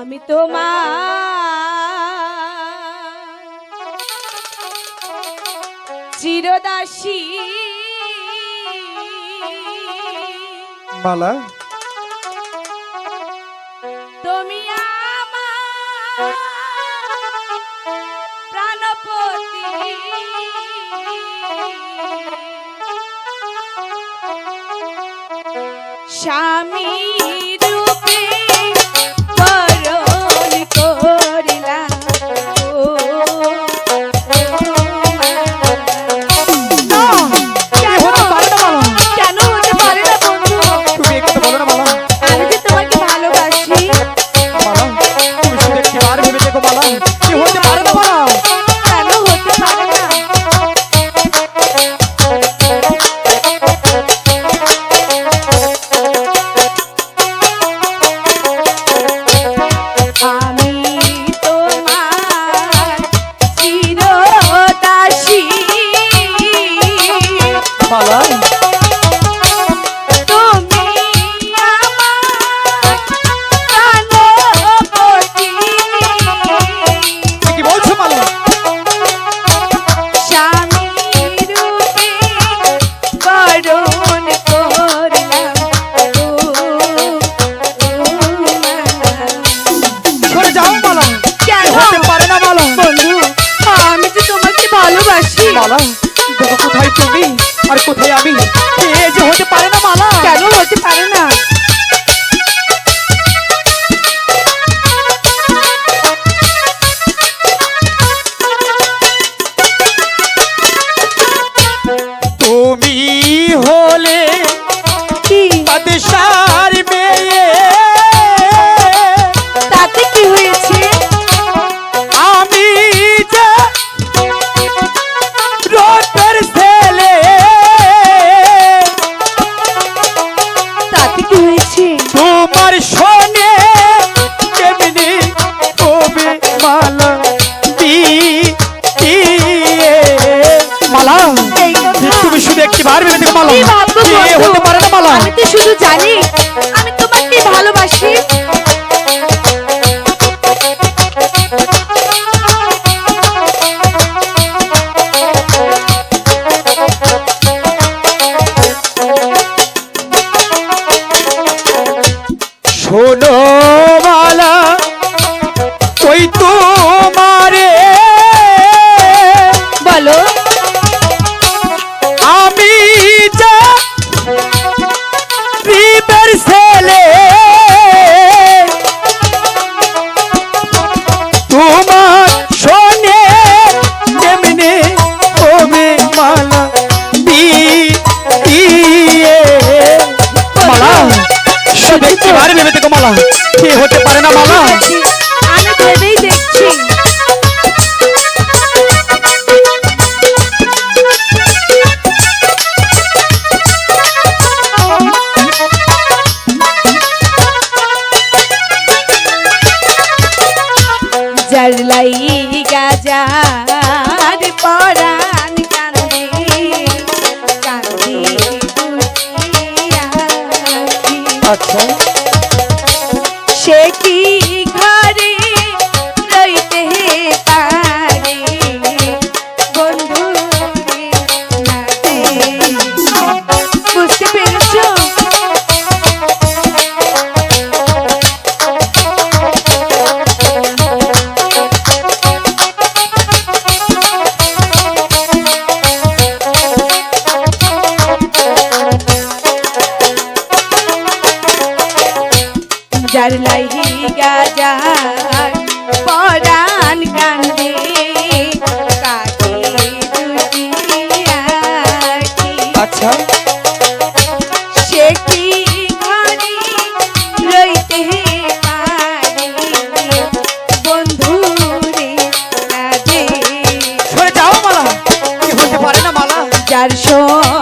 আমি তোমা চিরদাসী। মালা তুমি প্রাণপতি। স্বামী বাবা। সে কি I'm sure.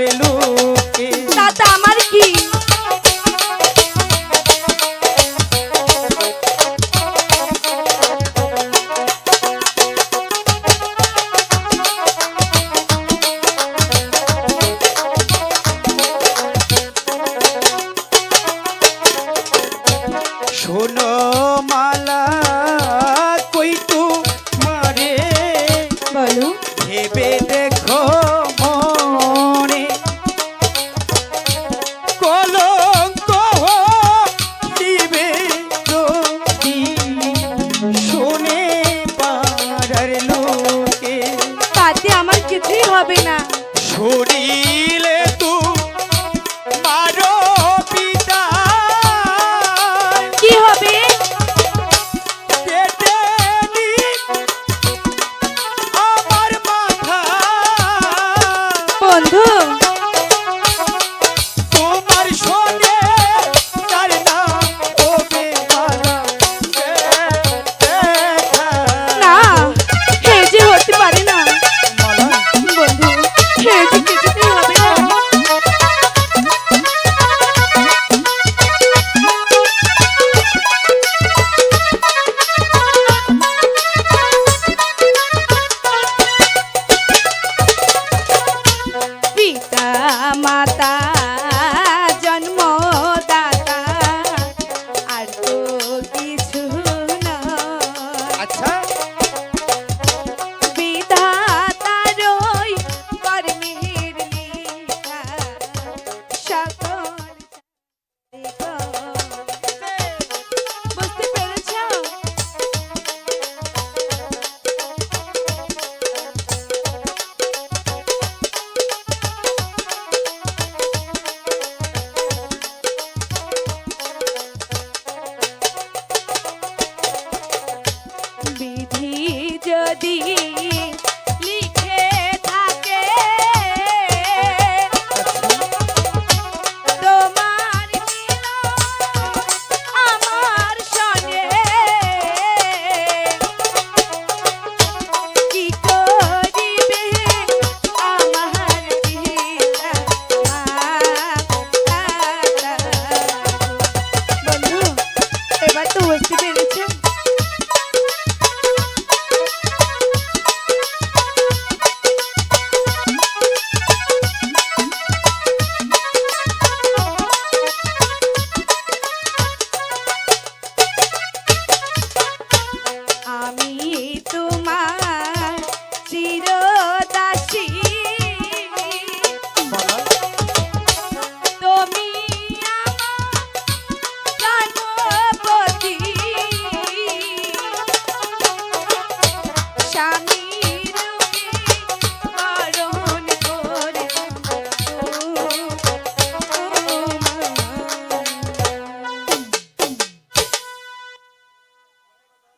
Marilu